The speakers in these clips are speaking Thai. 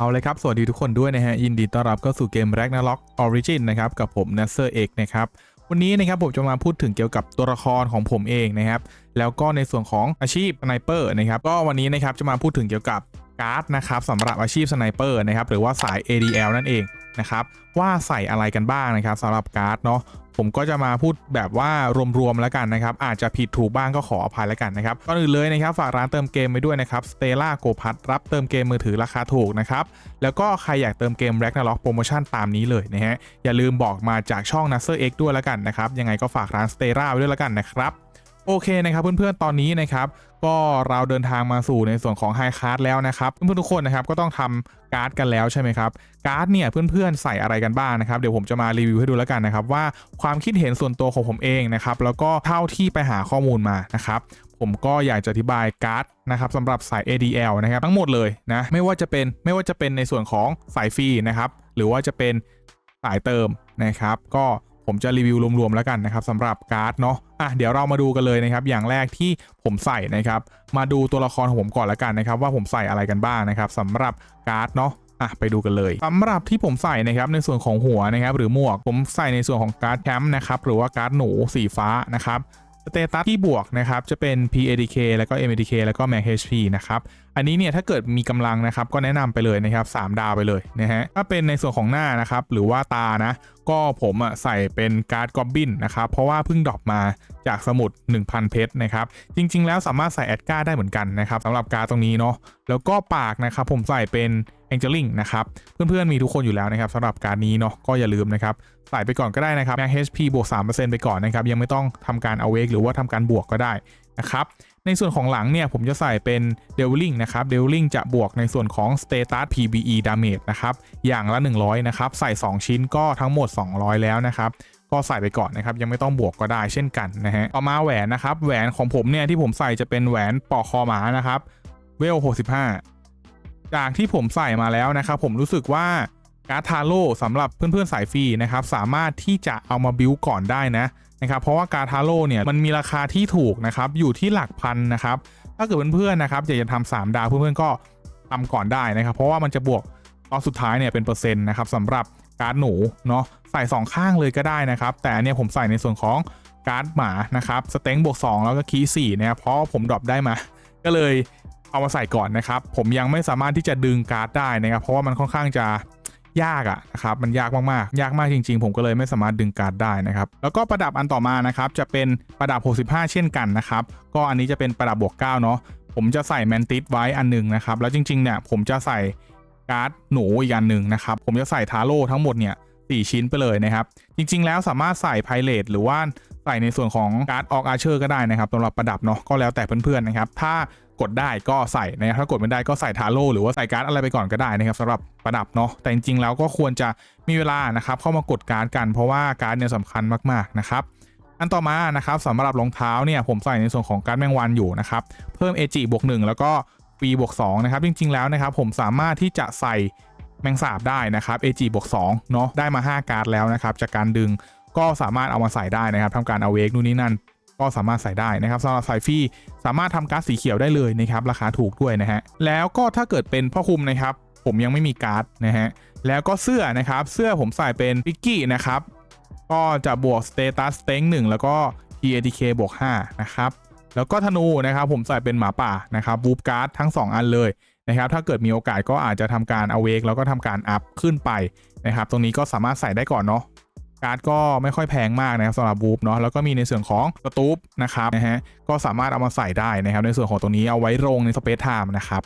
เอาเลยครับ สวัสดีทุกคนด้วยนะฮะ ยินดีต้อนรับเข้าสู่เกม Ragnarok Origin นะครับ กับผม n a s s e r X นะครับ วันนี้นะครับผมจะมาพูดถึงเกี่ยวกับตัวละครของผมเองนะครับ แล้วก็ในส่วนของอาชีพสไนเปอร์นะครับ ก็วันนี้นะครับจะมาพูดถึงเกี่ยวกับการ์ดนะครับสำหรับอาชีพสไนเปอร์นะครับ หรือว่าสาย ADL นั่นเองนะครับ ว่าใส่อะไรกันบ้างนะครับสำหรับการ์ดเนาะ ผมก็จะมาพูดแบบว่ารวมๆแล้วกันนะครับ อาจจะผิดถูกบ้างก็ขออภัยแล้วกันนะครับก่อนอื่นเลยนะครับฝากร้านเติมเกมไปด้วยนะครับ Stella Go p a s รับเติมเกมมือถือราคาถูกนะครับแล้วก็ใครอยากเติมเกม Ragnarok โปรโมชั่นตามนี้เลยนะฮะอย่าลืมบอกมาจากช่อง n a s e r X ด้วยแล้วกันนะครับยังไงก็ฝากร้าน Stella ไว้ด้วยแล้วกันนะครับ โอเคนะครับเพื่อนๆตอนนี้นะครับก็เราเดินทางมาสู่ในส่วนของไฮค a า d แล้วนะครับเพื่อนๆทุกคนนะครับก็ต้องทำการ์ดกันแล้วใช่ไหมครับการ์ดเนี่ยเพื่อนๆใส่อะไรกันบ้างนะครับเดี๋ยวผมจะมารีวิวให้ดูแล้วกันนะครับว่าความคิดเห็นส่วนตัวของผมเองนะครับแล้วก็เท่าที่ไปหาข้อมูลมานะครับผมก็อยากจะอธิบายการ์ดนะครับสำหรับสาย ADL นะครับทั้งหมดเลยนะไม่ว่าจะเป็นไม่ว่าจะเป็นในส่วนของสายฟรีนะครับหรือว่าจะเป็นสายเติมนะครับ ก็ ผมจะรีวิวรวมๆแล้วกันนะครับสำหรับการ์ดเนาะอะเดี๋ยวเรามาดูกันเลยนะครับ อย่างแรกที่ผมใส่นะครับ มาดูตัวละครของผมก่อนแล้วกันนะครับ ว่าผมใส่อะไรกันบ้างนะครับสำหรับการ์ดเนาะอะไปดูกันเลยสำหรับที่ผมใส่นะครับในส่วนของหัวนะครับหรือหมวกผมใส่ในส่วนของการ์ดแคมป์นะครับหรือว่าการ์ดหนูสีฟ้านะครับสเตตัสที่บวกนะครับจะเป็น PADK แล้วก็ MADK แล้วก็ Max HP นะครับอันนี้เนี่ยถ้าเกิดมีกำลังนะครับก็แนะนำไปเลยนะครับ3ดาวไปเลยนะฮะถ้าเป็นในส่วนของหน้านะครับหรือว่าตานะก็ผมอะใส่เป็นการ์ดกอบบินนะครับ เพราะว่าเพิ่งดรอปมาจากสมุด 1000 เพชรนะครับ จริง ๆ แล้วสามารถใส่แอดการ์ได้เหมือนกันนะครับสำหรับการ์ดตรงนี้เนาะแล้วก็ปากนะครับผมใส่เป็นแองเจลิงนะครับ เพื่อนๆมีทุกคนอยู่แล้วนะครับสำหรับการนี้เนาะก็อย่าลืมนะครับ ใส่ไปก่อนก็ได้นะครับ Max HP บวก3%ไปก่อนนะครับ ยังไม่ต้องทำการเอาเวกหรือว่าทำการบวกก็ได้นะครับ ในส่วนของหลังเนี่ยผมจะใส่เป็น d e v i l i n g นะครับ d e v i l i n g จะบวกในส่วนของ Status PBE Damage นะครับ อย่างละ 100 นะครับ ใส่ 2 ชิ้นก็ทั้งหมด 200 แล้วนะครับก็ใส่ไปก่อนนะครับยังไม่ต้องบวกก็ได้เช่นกันนะฮะต่อมาแหวนนะครับแหวนของผมเนี่ยที่ผมใส่จะเป็นแหวนปอกคอหมานะครับเวล65 จากที่ผมใส่มาแล้วนะครับผมรู้สึกว่าการ์ดทาโร่สำหรับเพื่อนๆสายฟรีนะครับสามารถที่จะเอามาบิวก่อนได้นะ นะครับเพราะว่ากาทาโร่เนี่ยมันมีราคาที่ถูกนะครับอยู่ที่หลักพันนะครับถ้าเกิดเพื่อนๆนะครับอยากจะทำสามดาวเพื่อนๆก็ทำก่อนได้นะครับ เพราะว่ามันจะบวกตอนสุดท้ายเนี่ยเป็นเปอร์เซ็นต์นะครับสำหรับการ์ดหนูเนาะใส่ 2 ข้างเลยก็ได้นะครับ แต่อันนี้ผมใส่ในส่วนของการ์ดหมานะครับสเต็งบวก2แล้วก็คีย์4นะครับเพราะผมดรอปได้มา ก็เลยเอามาใส่ก่อนนะครับ ผมยังไม่สามารถที่จะดึงการ์ดได้นะครับ เพราะว่ามันค่อนข้างจะ ยากอะนะครับมันยากมากๆ ยากมากจริง ๆ ผมก็เลยไม่สามารถดึงการ์ดได้นะครับแล้วก็ประดับอันต่อมานะครับจะเป็นประดับ 65 เช่นกันนะครับก็อันนี้จะเป็นประดับบวก9เนาะผมจะใส่แมนติสไว้อันหนึงนะครับแล้วจริงๆเนี่ยผมจะใส่การ์ดหนูอีกอันหนึ่งนะครับผมจะใส่ทาโร่ทั้งหมดเนี่ยสี่ชิ้นไปเลยนะครับ จริง ๆ แล้วสามารถใส่ไพเรตหรือว่าใส่ในส่วนของการ์ดออกอาเชอร์ก็ได้นะครับสำหรับประดับเนาะก็แล้วแต่เพื่อนๆนะครับ ถ้า กดได้ก็ใส่นะครับถ้ากดไม่ได้ก็ใส่ทาโร่หรือว่าใส่การ์ดอะไรไปก่อนก็ได้นะครับสำหรับประดับเนาะแต่จริงๆแล้วก็ควรจะมีเวลานะครับเข้ามากดการ์ดกันเพราะว่าการ์ดเนี่ยสำคัญมากๆนะครับอันต่อมานะครับสำหรับรองเท้าเนี่ยผมใส่ในส่วนของการ์ดแมงวันอยู่นะครับเพิ่ม AG บวก1แล้วก็ B บวก2นะครับจริงๆแล้วนะครับผมสามารถที่จะใส่แมงสาบได้นะครับ AG บวก2เนาะได้มา 5 การ์ดแล้วนะครับจากการดึงก็สามารถเอามาใส่ได้นะครับทำการเอาเวกนู่นนี่นั่น ก็สามารถใส่ได้นะครับสำหรับสายฟรีสามารถทำการ์ดสีเขียวได้เลยนะครับราคาถูกด้วยนะฮะแล้วก็ถ้าเกิดเป็นพ่อคุมนะครับผมยังไม่มีการ์ดนะฮะแล้วก็เสื้อนะครับเสื้อผมใส่เป็นพิกกี้นะครับก็จะบวกสเตตัสเต็งหนึ่งแล้วก็ PATK บวก5นะครับแล้วก็ธนูนะครับผมใส่เป็นหมาป่านะครับบูฟการ์ดทั้ง 2 อันเลยนะครับถ้าเกิดมีโอกาสก็อาจจะทำการเอาเวกแล้วก็ทำการอัพขึ้นไปนะครับตรงนี้ก็สามารถใส่ได้ก่อนเนาะ การ์ดก็ไม่ค่อยแพงมากนะครับสำหรับบูฟเนาะแล้วก็มีในส่วนของสตูปนะครับนะฮะก็สามารถเอามาใส่ได้นะครับ ในส่วนของตรงนี้เอาไว้ลงในสเปซไทม์นะครับ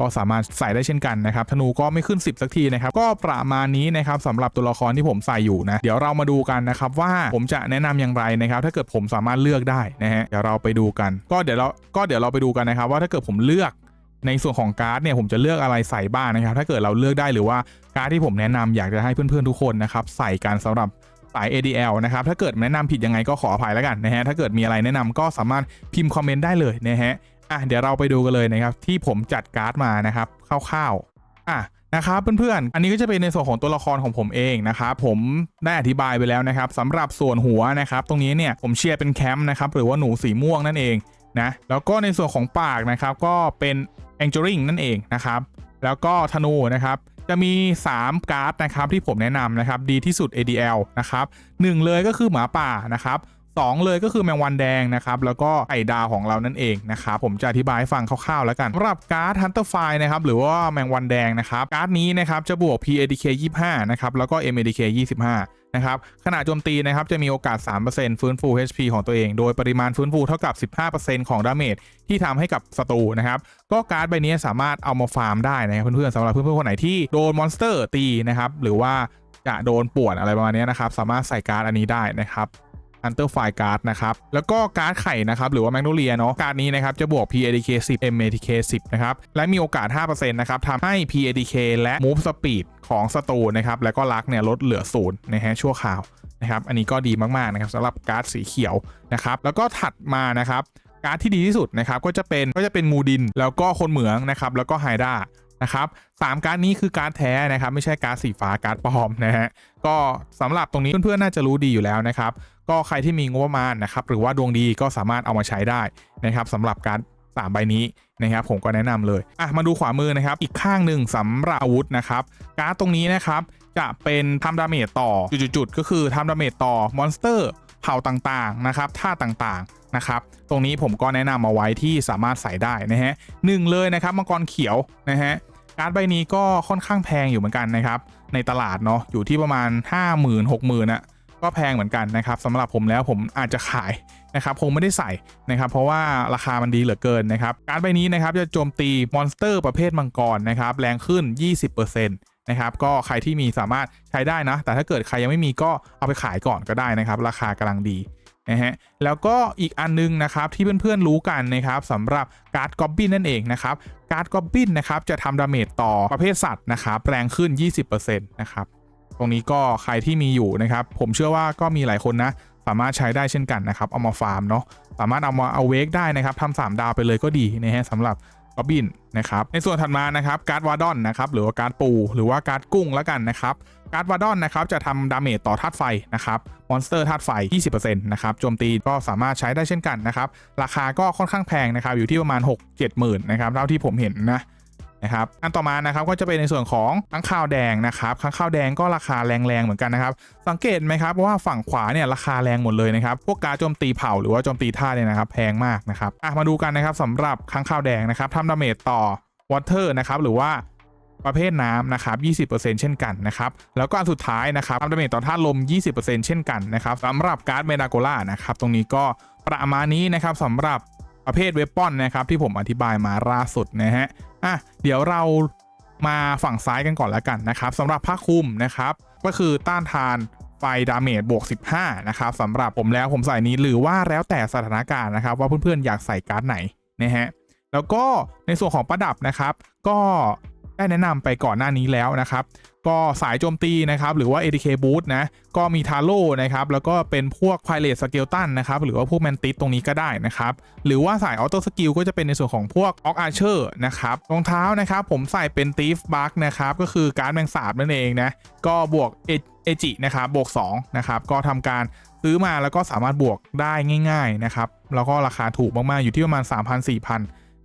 ก็สามารถใส่ได้เช่นกันนะครับธนูก็ไม่ขึ้น 10 สักทีนะครับ ก็ประมาณนี้นะครับสำหรับตัวละครที่ผมใส่อยู่นะ เดี๋ยวเรามาดูกันนะครับว่าผมจะแนะนำอย่างไรนะครับ ถ้าเกิดผมสามารถเลือกได้นะฮะเดี๋ยวเราไปดูกัน ก็เดี๋ยวเราก็เดี๋ยวเราไปดูกันนะครับว่าถ้าเกิดผมเลือกในส่วนของการ์ดเนี่ยผมจะเลือกอะไรใส่บ้างนะครับ ถ้าเกิดเราเลือกได้หรือว่าการ์ดที่ผมแนะนำอยากจะให้เพื่อนๆทุกคนนะครับใส่กันสำหรับ สาย ADL นะครับ ถ้าเกิดแนะนำผิดยังไงก็ขออภัยแล้วกันนะฮะ ถ้าเกิดมีอะไรแนะนำก็สามารถพิมพ์คอมเมนต์ได้เลยนะฮะ อะเดี๋ยวเราไปดูกันเลยนะครับ ที่ผมจัดการ์ดมานะครับคร่าวๆ อะนะครับเพื่อนๆ อันนี้ก็จะเป็นในส่วนของตัวละครของผมเองนะครับผมได้อธิบายไปแล้วนะครับสำหรับส่วนหัวนะครับตรงนี้เนี่ยผมเชียร์เป็นแคมป์นะครับหรือว่าหนูสีม่วงนั่นเองนะแล้วก็ในส่วนของปากนะครับก็เป็น a n g e l i n g นั่นเองนะครับแล้วก็ธนูนะครับ จะมี 3 การ์ดนะครับที่ผมแนะนำนะครับดีที่สุด ADL นะครับหนึ่งเลยก็คือหมาป่านะครับ สองเลยก็คือแมงวันแดงนะครับแล้วก็ไอดาวของเรานั่นเองนะครับผมจะอธิบายให้ฟังคร่าวๆแล้วกันสำหรับการ์ด Hunter File นะครับหรือว่าแมงวันแดงนะครับการ์ดนี้นะครับจะบวก PADK 25นะครับแล้วก็ MADK 25นะครับขณะโจมตีนะครับจะมีโอกาส 3%ฟื้นฟู HP ของตัวเอง โดยปริมาณฟื้นฟูเท่ากับ 15%ของดาเมจที่ทำให้กับศัตรูนะครับ ก็การ์ดใบนี้สามารถเอามาฟาร์มได้นะครับเพื่อนๆสำหรับเพื่อนๆคนไหนที่โดนมอนสเตอร์ตีนะครับหรือว่าจะโดนป่วนอะไรประมาณนี้นะครับ สามารถใส่การ์ดอันนี้ได้นะครับ Hunter File Card นะครับ แล้วก็การ์ดไข่นะครับ หรือว่า Magnolia เนาะ การ์ดนี้นะครับ จะบวก PADK 10 MADK 10 นะครับ และมีโอกาส 5%นะครับทำให้ PADK และ Move Speed ของศัตรูนะครับ แล้วก็ลักเนี่ยลดเหลือศูนย์นะฮะชั่วคราวนะครับ อันนี้ก็ดีมากๆนะครับสำหรับการ์ดสีเขียวนะครับ แล้วก็ถัดมานะครับการ์ดที่ดีที่สุดนะครับก็จะเป็นก็จะเป็นมูดิน แล้วก็คนเหมืองนะครับแล้วก็ไฮด้า นะครับสามการ์ดนี้คือการ์ดแท้นะครับ ไม่ใช่การ์ดสีฟ้าการ์ดปลอมนะฮะก็สำหรับตรงนี้เพื่อนๆน่าจะรู้ดีอยู่แล้วนะครับ ก็ใครที่มีงบประมาณนะครับ หรือว่าดวงดีก็สามารถเอามาใช้ได้นะครับสำหรับการสามใบนี้นะครับผมก็แนะนำเลยอะมาดูขวามือนะครับ อีกข้างหนึ่งสำหรับอาวุธนะครับ การ์ดตรงนี้นะครับ จะเป็นทำดาเมจต่อจุดๆๆก็คือทำดาเมจต่อมอนสเตอร์เผ่าต่างๆนะครับท่าต่างๆ นะครับตรงนี้ผมก็แนะนำมาไว้ที่สามารถใส่ได้นะฮะหนึ่งเลยนะครับมังกรเขียวนะฮะการ์ดใบนี้ก็ค่อนข้างแพงอยู่เหมือนกันนะครับในตลาดเนาะอยู่ที่ประมาณ 5 0 0 0 0 6 0 0 0นะก็แพงเหมือนกันนะครับสำหรับผมแล้วผมอาจจะขายนะครับคงไม่ได้ใส่นะครับ เพราะว่าราคามันดีเหลือเกินนะครับ การดใบนี้นะครับจะโจมตีมอนสเตอร์ประเภทมังกรนะครับแรงขึ้น 20%นะครับก็ใครที่มีสามารถใช้ได้นะ แต่ถ้าเกิดใครยังไม่มีก็เอาไปขายก่อนก็ได้นะครับ ราคากำลังดี นะฮะแล้วก็อีกอันนึงนะครับที่เพื่อนๆรู้กันนะครับสำหรับการ์ดกอบบินนั่นเองนะครับการ์ดกอบบินนะครับจะทำดาเมจต่อประเภทสัตว์นะครับแรงขึ้น 20%นะครับตรงนี้ก็ใครที่มีอยู่นะครับ ผมเชื่อว่าก็มีหลายคนนะ สามารถใช้ได้เช่นกันนะครับ เอามาฟาร์มเนาะสามารถเอามาเอาเวกได้นะครับทำสามดาวไปเลยก็ดีนะฮะสำหรับกอบบินนะครับในส่วนถัดมานะครับการ์ดวาดอนนะครับหรือว่าการ์ดปู หรือว่าการ์ดกุ้งแล้วกันนะครับ การ์ดวาดอนนะครับจะทำดาเมจต่อธาตุไฟนะครับมอนสเตอร์ธาตุไฟ 20%นะครับโจมตีก็สามารถใช้ได้เช่นกันนะครับ ราคาก็ค่อนข้างแพงนะครับ อยู่ที่ประมาณ 6-7หมื่นนะครับเท่าที่ผมเห็นนะนะครับอันต่อมานะครับก็จะเป็นในส่วนของข้างข้าวแดงนะครับข้างข้าวแดงก็ราคาแรงๆเหมือนกันนะครับ สังเกตไหมครับว่าฝั่งขวาเนี่ยราคาแรงหมดเลยนะครับพวกการโจมตีเผาหรือว่าโจมตีท่าเนี่ยนะครับแพงมากนะครับมาดูกันนะครับสำหรับข้างข้าวแดงนะครับทำดาเมจต่อวอเตอร์นะครับหรือว่า ประเภทน้ำนะครับ20%เช่นกันนะครับ แล้วก็อันสุดท้ายนะครับทำดาเมจต่อธาตุลม 20%เช่นกันนะครับสำหรับการ์ดเมดาโกล่านะครับ ตรงนี้ก็ประมาณนี้นะครับสำหรับประเภทเวปอนนะครับ ที่ผมอธิบายมาล่าสุดนะฮะ อะ เดี๋ยวเรามาฝั่งซ้ายกันก่อนแล้วกันนะครับสำหรับผ้าคลุมนะครับ ก็คือต้านทานไฟดาเมจบวก 15 นะครับสำหรับผมแล้วผมใส่นี้หรือว่าแล้วแต่สถานการณ์นะครับ ว่าเพื่อนๆอยากใส่การ์ดไหนนะฮะแล้วก็ในส่วนของประดับนะครับ ก็ ได้แนะนำไปก่อนหน้านี้แล้วนะครับ ก็สายโจมตีนะครับ หรือว่า ATK Boost นะ ก็มีทาโร่นะครับ แล้วก็เป็นพวก Pilot Skeleton นะครับ หรือว่าพวกแมนติสตรงนี้ก็ได้นะครับ หรือว่าสาย Auto Skill ก็จะเป็นในส่วนของพวก Ox Archer นะครับรองเท้านะครับ ผมใส่เป็น Thief Bug นะครับ ก็คือการแมงสาบนั่นเองนะ ก็บวกเอจินะครับบวก2นะครับ ก็ทำการซื้อมาแล้วก็สามารถบวกได้ง่าย ๆนะครับ แล้วก็ราคาถูกมากๆอยู่ที่ประมาณ 3,000-4,000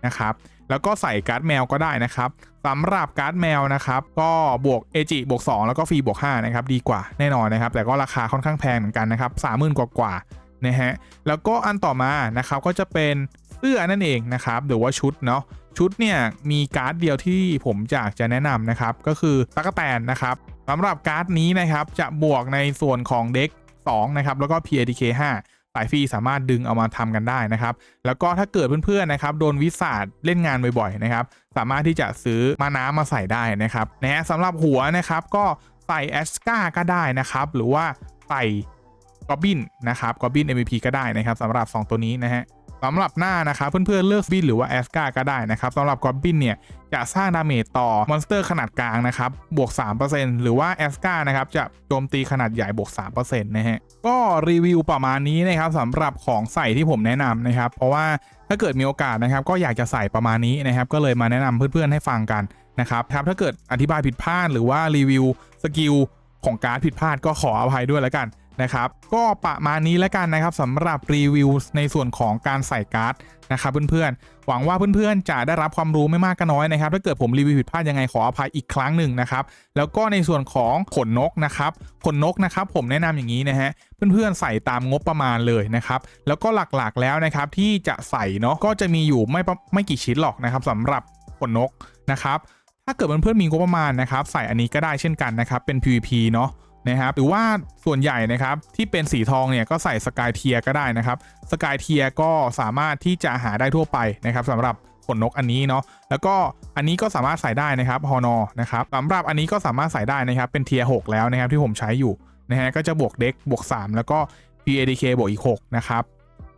นะครับ แล้วก็ใส่การ์ดแมวก็ได้นะครับสำหรับการ์ดแมวนะครับก็บวกเอจิบวก2 แล้วก็ฟรีบวก5นะครับดีกว่าแน่นอนนะครับแต่ก็ราคาค่อนข้างแพงเหมือนกันนะครับ30,000กว่ากว่าๆนะฮะแล้วก็อันต่อมานะครับก็จะเป็นเสื้อนั่นเองนะครับหรือว่าชุดเนาะชุดเนี่ยมีการ์ดเดียวที่ผมอยากจะแนะนำนะครับก็คือตักแตนนะครับสำหรับการ์ดนี้นะครับจะบวกในส่วนของเด็ก2นะครับแล้วก็ PADK 5 สายฟรีสามารถดึงเอามาทำกันได้นะครับ แล้วก็ถ้าเกิดเพื่อนๆนะครับโดนวิสาดเล่นงานบ่อยๆนะครับ สามารถที่จะซื้อมาน้ำมาใส่ได้นะครับนะฮะสำหรับหัวนะครับก็ใส่แอสกาก็ได้นะครับ หรือว่าใส่กอบบินนะครับกอบบิน MVP ก็ได้นะครับสำหรับ 2 ตัวนี้นะฮะ สำหรับหน้านะครับเพื่อนๆเลือกบินหรือว่าแอสกาก็ได้นะครับสำหรับกอบบินเนี่ยจะสร้างดาเมจต่อมอนสเตอร์ขนาดกลางนะครับบวก 3%หรือว่าแอสกานะครับจะโจมตีขนาดใหญ่บวก 3%นะฮะก็รีวิวประมาณนี้นะครับสำหรับของใส่ที่ผมแนะนำนะครับ เพราะว่าถ้าเกิดมีโอกาสนะครับก็อยากจะใส่ประมาณนี้นะครับก็เลยมาแนะนำเพื่อนๆให้ฟังกันนะครับครับถ้าเกิดอธิบายผิดพลาดหรือว่ารีวิวสกิลของการ์ดผิดพลาดก็ขออภัยด้วยแล้วกัน นะครับก็ประมาณนี้แล้วกันนะครับสำหรับรีวิวในส่วนของการใส่การ์ดนะครับเพื่อนๆ หวังว่าเพื่อนๆ จะได้รับความรู้ไม่มากก็น้อยนะครับ ถ้าเกิดผมรีวิวผิดพลาดยังไงขออภัยอีกครั้งหนึ่งนะครับ แล้วก็ในส่วนของขนนกนะครับขนนกนะครับผมแนะนำอย่างนี้นะฮะเพื่อนๆใส่ตามงบประมาณเลยนะครับ แล้วก็หลักๆแล้วนะครับที่จะใส่เนาะก็จะมีอยู่ไม่ไม่กี่ชิ้นหรอกนะครับสำหรับขนนกนะครับ ถ้าเกิดเพื่อนๆมีงบประมาณนะครับ ใส่อันนี้ก็ได้เช่นกันนะครับเป็น PVP เนาะ นะครับหรือว่าส่วนใหญ่นะครับที่เป็นสีทองเนี่ยก็ใส่สกายเทียก็ได้นะครับสกายเทียก็สามารถที่จะหาได้ทั่วไปนะครับสำหรับขนนกอันนี้เนาะแล้วก็อันนี้ก็สามารถใส่ได้นะครับฮอนอนะครับสำหรับอันนี้ก็สามารถใส่ได้นะครับเป็นเทีย6แล้วนะครับที่ผมใช้อยู่นะฮะก็จะบวกเด็กบวก 3 แล้วก็ PADK บวกอีก6นะครับ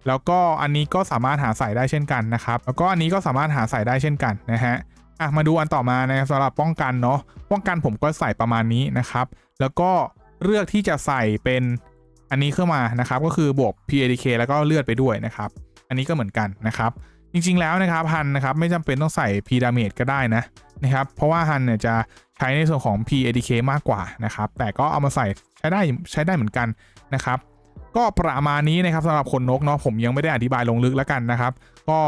แล้วก็อันนี้ก็สามารถหาใส่ได้เช่นกันนะครับแล้วก็อันนี้ก็สามารถหาใส่ได้เช่นกันนะฮะ อะมาดูอันต่อมานะครับสำหรับป้องกันเนาะป้องกันผมก็ใส่ประมาณนี้นะครับ แล้วก็เลือกที่จะใส่เป็นอันนี้เข้ามานะครับ ก็คือบวก PADK แล้วก็เลือดไปด้วยนะครับ อันนี้ก็เหมือนกันนะครับ จริงๆแล้วนะครับฮันนะครับไม่จำเป็นต้องใส่ P damage ก็ได้นะนะครับ เพราะว่าฮันเนี่ยจะใช้ในส่วนของ PADK มากกว่านะครับ แต่ก็เอามาใส่ใช้ได้ใช้ได้เหมือนกันนะครับ ก็ประมาณนี้นะครับสำหรับคนนกเนาะผมยังไม่ได้อธิบายลงลึกแล้วกันนะครับ ก็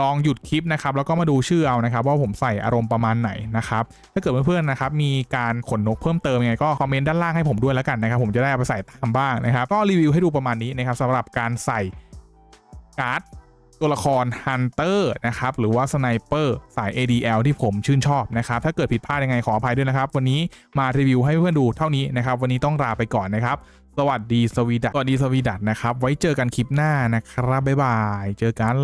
ลองหยุดคลิปนะครับแล้วก็มาดูชื่อเอานะครับ ว่าผมใส่อารมณ์ประมาณไหนนะครับ ถ้าเกิดเพื่อนๆนะครับมีการขนนกเพิ่มเติมยังไงก็คอมเมนต์ด้านล่างให้ผมด้วยแล้วกันนะครับ ผมจะได้เอาไปใส่ตามบ้างนะครับ ก็รีวิวให้ดูประมาณนี้นะครับสำหรับการใส่การ์ดตัวละครฮันเตอร์นะครับหรือว่าสไนเปอร์สาย ADL ที่ผมชื่นชอบนะครับ ถ้าเกิดผิดพลาดยังไงขออภัยด้วยนะครับ วันนี้มารีวิวให้เพื่อนดูเท่านี้นะครับ วันนี้ต้องลาไปก่อนนะครับ สวัสดีสวีดัตสวัสดีสวีดัตนะครับ ไว้เจอกันคลิปหน้านะครับบ๊ายบาย เจอกัน